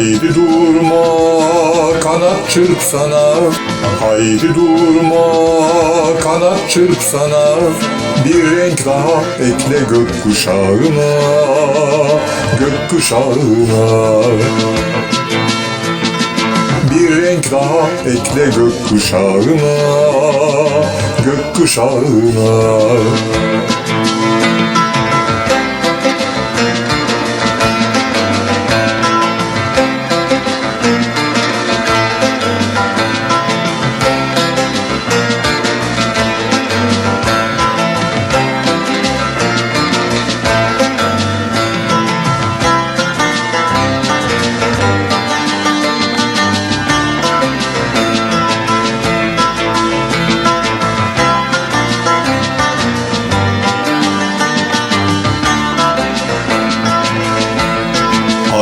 Haydi durma kanat çırpsana Haydi durma kanat çırpsana Bir renk daha ekle gökkuşağına Gökkuşağına. Bir renk daha ekle gökkuşağına Gökkuşağına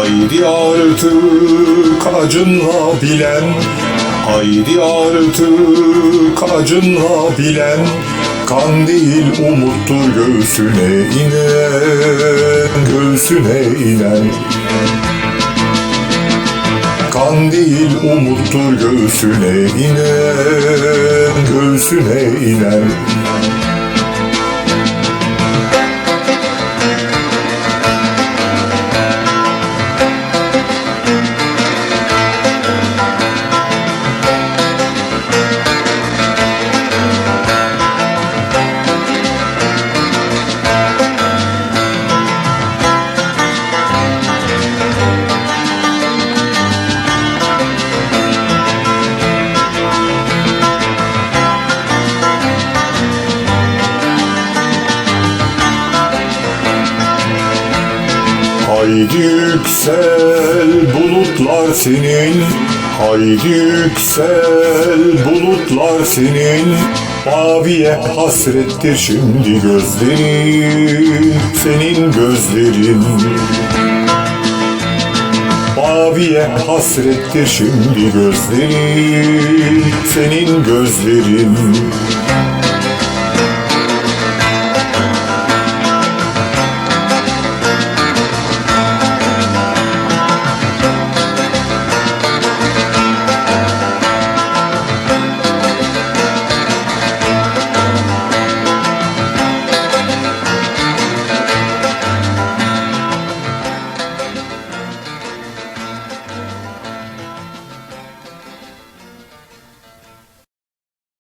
Haydi artık acınla bilen Haydi artık acınla bilen Kan değil umuttur göğsüne inen Göğsüne inen. Kan değil umuttur göğsüne inen Göğsüne inen Haydi yüksel bulutlar senin. Haydi yüksel bulutlar senin. Maviye hasrettir şimdi gözlerin Senin gözlerin. Maviye hasrettir şimdi gözlerin Senin gözlerin